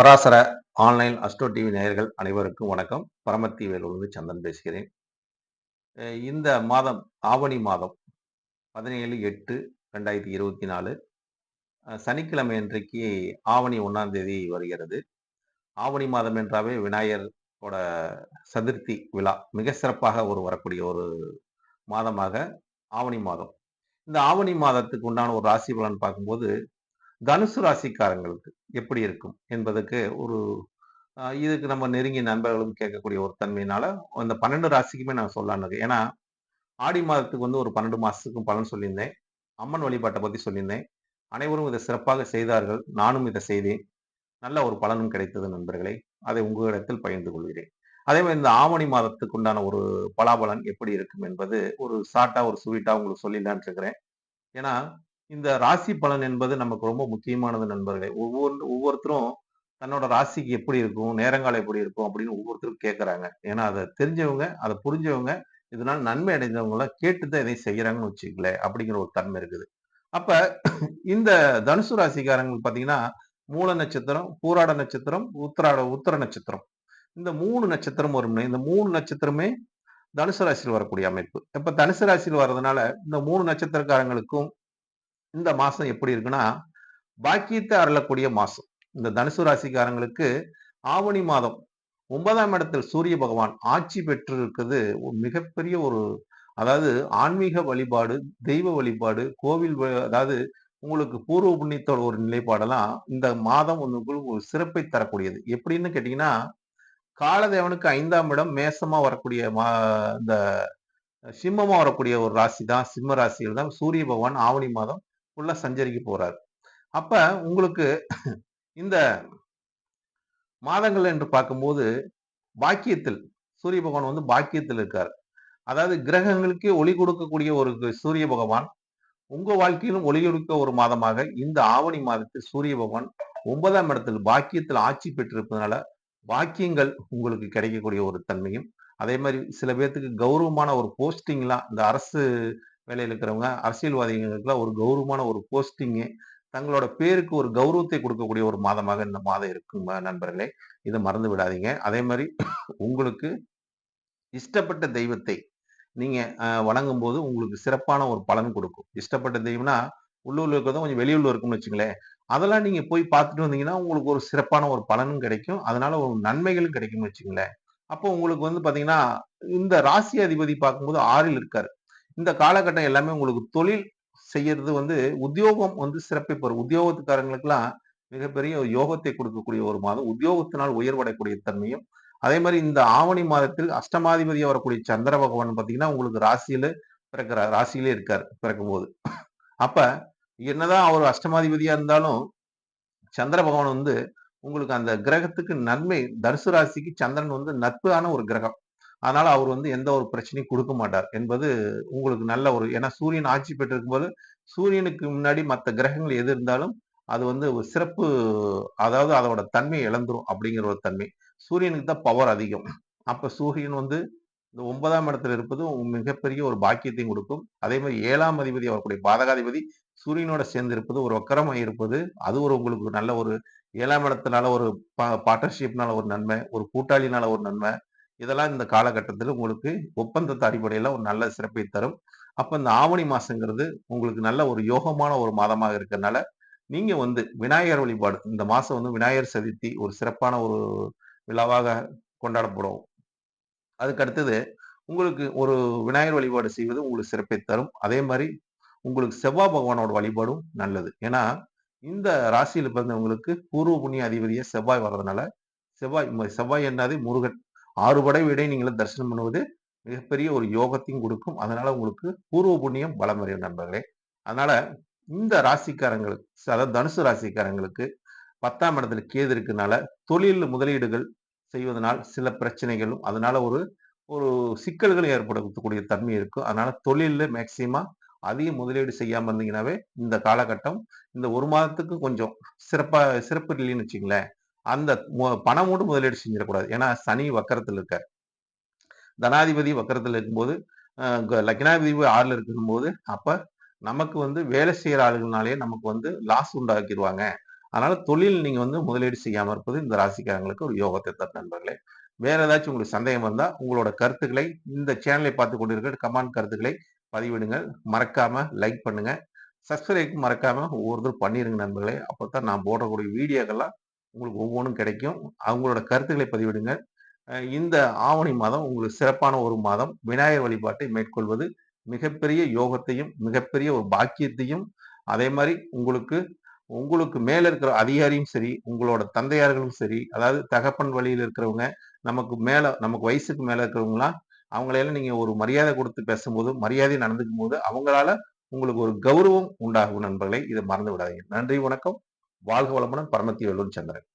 Parasara online astro TV நேயர்கள் அனைவருக்கும் வணக்கம். பரமத்தி வேலூர்ந்து சந்தன் பேசுகிறேன். இந்த மாதம் ஆவணி மாதம் பதினேழு எட்டு ரெண்டாயிரத்தி இருபத்தி நாலு சனிக்கிழமை இன்றைக்கு ஆவணி ஒன்றாம் தேதி வருகிறது. ஆவணி மாதம் என்றாவே விநாயகரோட சதுர்த்தி விழா மிக சிறப்பாக ஒரு வரக்கூடிய ஒரு மாதமாக ஆவணி மாதம். இந்த ஆவணி மாதத்துக்கு உண்டான ஒரு ராசி பலன் பார்க்கும்போது தனுசு ராசிக்காரங்களுக்கு எப்படி இருக்கும் என்பதுக்கு ஒரு இதுக்கு நம்ம நெருங்கிய நண்பர்களும் கேட்கக்கூடிய ஒரு தன்மையினால அந்த பன்னெண்டு ராசிக்குமே நான் சொல்லலான்னு ஏன்னா ஆடி மாதத்துக்கு வந்து ஒரு பன்னெண்டு மாசத்துக்கும் பலன் சொல்லியிருந்தேன். அம்மன் வழிபாட்டை பத்தி சொல்லியிருந்தேன். அனைவரும் இதை சிறப்பாக செய்தார்கள். நானும் இதை செய்தேன். நல்ல ஒரு பலனும் கிடைத்தது நண்பர்களே. அதை உங்களிடத்தில் பகிர்ந்து கொள்கிறேன். அதே மாதிரி இந்த ஆவணி மாதத்துக்கு உண்டான ஒரு பலாபலன் எப்படி இருக்கும் என்பது ஒரு சாட்டா ஒரு ஸ்வீட்டா உங்களுக்கு சொல்லிடலான் இருக்கிறேன். ஏன்னா இந்த ராசி பலன் என்பது நமக்கு ரொம்ப முக்கியமானது நண்பர்களே. ஒவ்வொரு ஒவ்வொருத்தரும் தன்னோட ராசிக்கு எப்படி இருக்கும் நேரங்காலம் எப்படி இருக்கும் அப்படின்னு ஒவ்வொருத்தரும் கேட்குறாங்க ஏன்னா அதை தெரிஞ்சவங்க அதை புரிஞ்சவங்க இதனால் நன்மை அடைந்தவங்களாம் கேட்டு கேட்டுதான் இதை செய்கிறாங்கன்னு வச்சுக்கல அப்படிங்கிற ஒரு தன்மை இருக்குது. அப்ப இந்த தனுசு ராசிக்காரங்களுக்கு பார்த்தீங்கன்னா மூல நட்சத்திரம் பூராட நட்சத்திரம் உத்திராட உத்தர நட்சத்திரம். இந்த மூணு நட்சத்திரம் வரும் இந்த மூணு நட்சத்திரமே தனுசு ராசியில் வரக்கூடிய அமைப்பு. இப்ப தனுசு ராசியில் வர்றதுனால இந்த மூணு நட்சத்திரக்காரங்களுக்கும் இந்த மாசம் எப்படி இருக்குன்னா பாக்கியத்தை அருளக்கூடிய மாசம். இந்த தனுசு ராசிக்காரங்களுக்கு ஆவணி மாதம் ஒன்பதாம் இடத்தில் சூரிய பகவான் ஆட்சி பெற்று இருக்குது ஒரு மிகப்பெரிய ஒரு அதாவது ஆன்மீக வழிபாடு தெய்வ வழிபாடு கோவில் அதாவது உங்களுக்கு பூர்வ புண்ணியத்தோட ஒரு நிலைப்பாடெல்லாம் இந்த மாதம் உங்களுக்கு ஒரு சிறப்பை தரக்கூடியது. எப்படின்னு கேட்டீங்கன்னா காலதேவனுக்கு ஐந்தாம் இடம் மேசமா வரக்கூடிய மா இந்த சிம்மமா வரக்கூடிய ஒரு ராசி தான் சிம்ம ராசியில் தான் சூரிய பகவான் ஆவணி மாதம் உள்ள சஞ்சரிக்க போறார். அப்ப உங்களுக்கு இந்த மாதங்கள் என்று பார்க்கும்போது பாக்கியத்தில் சூரிய பகவான் வந்து பாக்கியத்தில் இருக்கார். அதாவது கிரகங்களுக்கே ஒளி கொடுக்கக்கூடிய ஒரு சூரிய பகவான் உங்க வாழ்க்கையிலும் ஒளி கொடுக்க ஒரு மாதமாக இந்த ஆவணி மாதத்தில் சூரிய பகவான் ஒன்பதாம் இடத்தில் பாக்கியத்தில் ஆட்சி பெற்றிருப்பதனால பாக்கியங்கள் உங்களுக்கு கிடைக்கக்கூடிய ஒரு தன்மையும் அதே மாதிரி சில பேர்த்துக்கு கௌரவமான ஒரு போஸ்டிங்லாம் இந்த அரசு வேலையில் இருக்கிறவங்க அரசியல்வாதிகளுக்குலாம் ஒரு கௌரவமான ஒரு போஸ்டிங்கு தங்களோட பேருக்கு ஒரு கௌரவத்தை கொடுக்கக்கூடிய ஒரு மாதமாக இந்த மாதம் இருக்கும் நண்பர்களே. இதை மறந்து விடாதீங்க. அதே மாதிரி உங்களுக்கு இஷ்டப்பட்ட தெய்வத்தை நீங்கள் வணங்கும் போது உங்களுக்கு சிறப்பான ஒரு பலன் கொடுக்கும். இஷ்டப்பட்ட தெய்வம்னா உள்ளூர்ல இருக்கிறதும் கொஞ்சம் வெளியூர்ல இருக்கும்னு வச்சுங்களேன். அதெல்லாம் நீங்க போய் பார்த்துட்டு வந்தீங்கன்னா உங்களுக்கு ஒரு சிறப்பான ஒரு பலனும் கிடைக்கும். அதனால ஒரு நன்மைகளும் கிடைக்கும்னு வச்சுங்களேன். அப்போ உங்களுக்கு வந்து பாத்தீங்கன்னா இந்த ராசி அதிபதி பார்க்கும்போது ஆறில் இருக்காரு. இந்த காலகட்டம் எல்லாமே உங்களுக்கு தொழில் செய்யறது வந்து உத்தியோகம் வந்து சிறப்பை பெறும். உத்தியோகத்துக்காரங்களுக்கெல்லாம் மிகப்பெரிய ஒரு யோகத்தை கொடுக்கக்கூடிய ஒரு மாதம். உத்தியோகத்தினால் உயர்வடையக்கூடிய தன்மையும் அதே மாதிரி இந்த ஆவணி மாதத்தில் அஷ்டமாதிபதியா வரக்கூடிய சந்திர பகவான் பாத்தீங்கன்னா உங்களுக்கு ராசியில பிறக்கிறார். ராசியிலே இருக்காரு பிறக்கும் போது அப்ப என்னதான் அவர் அஷ்டமாதிபதியா இருந்தாலும் சந்திர பகவான் வந்து உங்களுக்கு அந்த கிரகத்துக்கு நன்மை தனுசு ராசிக்கு சந்திரன் வந்து நட்பான ஒரு கிரகம். அதனால அவர் வந்து எந்த ஒரு பிரச்சனையும் கொடுக்க மாட்டார் என்பது உங்களுக்கு நல்ல ஒரு ஏன்னா சூரியன் ஆட்சி பெற்றிருக்கும் போது சூரியனுக்கு முன்னாடி மற்ற கிரகங்கள் எது இருந்தாலும் அது வந்து ஒரு சிறப்பு அதாவது அதோட தன்மையை இழந்துரும் அப்படிங்கிற ஒரு தன்மை. சூரியனுக்கு தான் பவர் அதிகம். அப்ப சூரியன் வந்து இந்த ஒன்பதாம் இடத்துல இருப்பது மிகப்பெரிய ஒரு பாக்கியத்தையும் கொடுக்கும். அதே மாதிரி ஏழாம் அதிபதி வரக்கூடிய பாதகாதிபதி சூரியனோட சேர்ந்து இருப்பது ஒரு வக்கரமாக இருப்பது அது ஒரு உங்களுக்கு நல்ல ஒரு ஏழாம் இடத்தினால ஒரு பார்ட்னர்ஷிப்னால ஒரு நன்மை ஒரு கூட்டாளினால ஒரு நன்மை இதெல்லாம் இந்த காலகட்டத்தில் உங்களுக்கு ஒப்பந்தத்து அடிப்படையில் ஒரு நல்ல சிறப்பை தரும். அப்போ இந்த ஆவணி மாதங்கிறது உங்களுக்கு நல்ல ஒரு யோகமான ஒரு மாதமாக இருக்கிறதுனால நீங்கள் வந்து விநாயகர் வழிபாடு இந்த மாதம் வந்து விநாயகர் சதுர்த்தி ஒரு சிறப்பான ஒரு விழாவாக கொண்டாடப்படும். அதுக்கு அடுத்தது உங்களுக்கு ஒரு விநாயகர் வழிபாடு செய்வது உங்களுக்கு சிறப்பை தரும். அதே மாதிரி உங்களுக்கு செவ்வாய் பகவானோட வழிபாடும் நல்லது. ஏன்னா இந்த ராசியில் பிறந்தவங்களுக்கு பூர்வ புண்ணிய அதிபதியா செவ்வாய் வர்றதுனால செவ்வாய் செவ்வாய் என்னது முருகன். ஆறு படை விடை நீங்களும் தரிசனம் பண்ணுவது மிகப்பெரிய ஒரு யோகத்தையும் கொடுக்கும். அதனால உங்களுக்கு பூர்வ புண்ணியம் பலம் வரையும் நண்பர்களே. அதனால இந்த ராசிக்காரங்களுக்கு அதாவது தனுசு ராசிக்காரங்களுக்கு பத்தாம் இடத்துல கேது இருக்கனால தொழில் முதலீடுகள் செய்வதனால் சில பிரச்சனைகளும் அதனால ஒரு ஒரு சிக்கல்கள் ஏற்படக்கூடிய தன்மை இருக்கும். அதனால தொழிலில் மேக்சிமம் அதிக முதலீடு செய்யாமல் இருந்தீங்கன்னாவே இந்த காலகட்டம் இந்த ஒரு மாதத்துக்கு கொஞ்சம் சிறப்பாக சிறப்பு இல்லைன்னு வச்சுங்களேன் அந்த பணமோடு பணம் மட்டும் முதலீடு செஞ்சிடக்கூடாது. ஏன்னா சனி வக்கரத்தில் இருக்கார். தனாதிபதி வக்கரத்தில் இருக்கும்போது லக்னாதிபதி ஆறில் இருக்கும்போது அப்போ நமக்கு வந்து வேலை செய்கிற ஆளுங்கனாலே நமக்கு வந்து லாஸ் உண்டாக்கிடுவாங்க அதனால தொழில் நீங்கள் வந்து முதலீடு செய்யாமல் இருப்பது இந்த ராசிக்காரங்களுக்கு ஒரு யோகத்தை தரும் நண்பர்களே. வேற ஏதாச்சும் உங்களுக்கு சந்தேகம் வந்தால் உங்களோட கருத்துக்களை இந்த சேனலை பார்த்து கொண்டிருக்கிற கமெண்ட் கருத்துக்களை பதிவிடுங்கள். மறக்காம லைக் பண்ணுங்க. சப்ஸ்கிரைப் மறக்காம ஒவ்வொருத்தரும் பண்ணிருங்க நண்பர்களே. அப்போ தான் நான் போடக்கூடிய வீடியோக்கெல்லாம் உங்களுக்கு ஒவ்வொன்றும் கிடைக்கும். அவங்களோட கருத்துக்களை பதிவிடுங்க இந்த ஆவணி மாதம் உங்களுக்கு சிறப்பான ஒரு மாதம். விநாயகர் வழிபாட்டை மேற்கொள்வது மிகப்பெரிய யோகத்தையும் மிகப்பெரிய ஒரு பாக்கியத்தையும் அதே மாதிரி உங்களுக்கு உங்களுக்கு மேல இருக்கிற அதிகாரியும் சரி உங்களோட தந்தையார்களும் சரி அதாவது தகப்பன் வழியில் இருக்கிறவங்க நமக்கு மேல நமக்கு வயசுக்கு மேல இருக்கிறவங்களாம் அவங்களையெல்லாம் நீங்க ஒரு மரியாதை கொடுத்து பேசும்போது மரியாதை நடந்துக்கும் போது அவங்களால உங்களுக்கு ஒரு கௌரவம் உண்டாகும் நண்பர்களை. இதை மறந்து விடாதீங்க. நன்றி வணக்கம். வாழ்க வளமுடன் பரமத்தி வெல்லுன் சந்திரன்